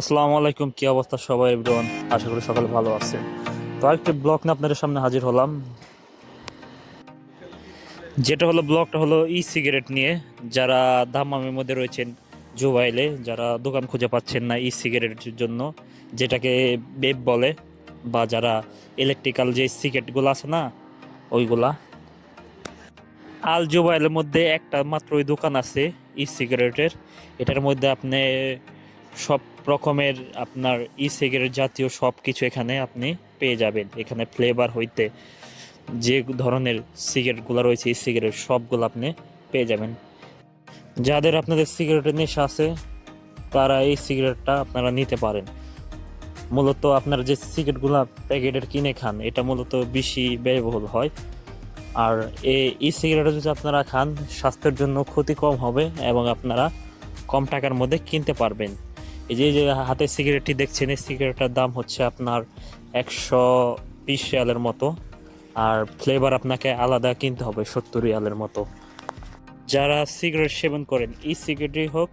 আসসালামু আলাইকুম, কি অবস্থা সবাই এভরিওয়ান আশা করি সকালে ভালো আছে তো আরেকটি ব্লগ নিয়ে আপনাদের সামনে হাজির হলাম। যেটা হলো ব্লগটা হলো ই সিগারেট নিয়ে। যারা দামামের মধ্যে রয়েছেন জোবাইলে, যারা দোকান খুঁজে পাচ্ছেন না ই সিগারেটের জন্য, যেটাকে বেব বলে, বা যারা ইলেকট্রিক্যাল যে সিগারেটগুলো আছে না, ওইগুলা। আল জোবাইলের মধ্যে একটা মাত্র ওই দোকান আছে ই সিগারেটের এটার মধ্যে আপনি সব রকমের আপনার ই সিগারেট জাতীয় সব কিছু এখানে আপনি পেয়ে যাবেন। এখানে ফ্লেভার হইতে যে ধরনের সিগারেটগুলো রয়েছে ই সিগারেট সবগুলো আপনি পেয়ে যাবেন। যাদের আপনাদের সিগারেটের নেশা আছে, তারা এই সিগারেটটা আপনারা নিতে পারেন। মূলত আপনার যে সিগারেটগুলো প্যাকেটের কিনে খান, এটা মূলত বেশি ব্যয়বহুল হয়। আর এই সিগারেট যদি আপনারা খান, স্বাস্থ্যের জন্য ক্ষতি কম হবে এবং আপনারা কম টাকার মধ্যে কিনতে পারবেন। এই যে যে হাতে সিগারেটটি দেখছেন, এই সিগারেটটার দাম হচ্ছে আপনার একশো বিশ রিয়ালের মতো। আর ফ্লেভার আপনাকে আলাদা কিনতে হবে, সত্তর রিয়ালের মতো। যারা সিগারেট সেবন করেন ই সিগারেটই হোক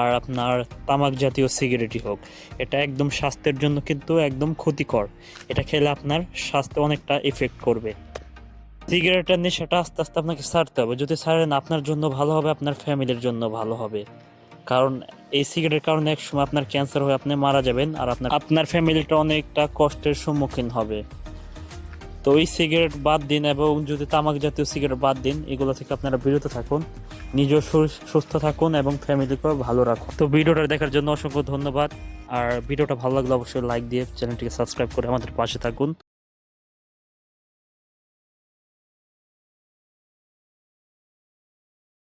আর আপনার তামাক জাতীয় সিগারেটই হোক, এটা একদম স্বাস্থ্যের জন্য কিন্তু একদম ক্ষতিকর। এটা খেলে আপনার স্বাস্থ্য অনেকটা এফেক্ট করবে। সিগারেটের নেশাটা আস্তে আস্তে আপনাকে ছাড়তে হবে। যদি ছাড়েন, আপনার জন্য ভালো হবে, আপনার ফ্যামিলির জন্য ভালো হবে। কারণ এই সিগারেটের কারণে এক সময় আপনার ক্যান্সার হয়ে আপনি মারা যাবেন আর আপনার আপনার ফ্যামিলিটা অনেকটা কষ্টের সম্মুখীন হবে। তো এই সিগারেট বাদ দিন এবং যদি তামাক জাতীয় সিগারেট বাদ দিন, এগুলো থেকে আপনারা বিরত থাকুন নিজেও সু- সুস্থ থাকুন এবং ফ্যামিলিকেও ভালো রাখুন। তো ভিডিওটা দেখার জন্য অসংখ্য ধন্যবাদ। আর ভিডিওটা ভালো লাগলে অবশ্যই লাইক দিয়ে চ্যানেলটিকে সাবস্ক্রাইব করে আমাদের পাশে থাকুন।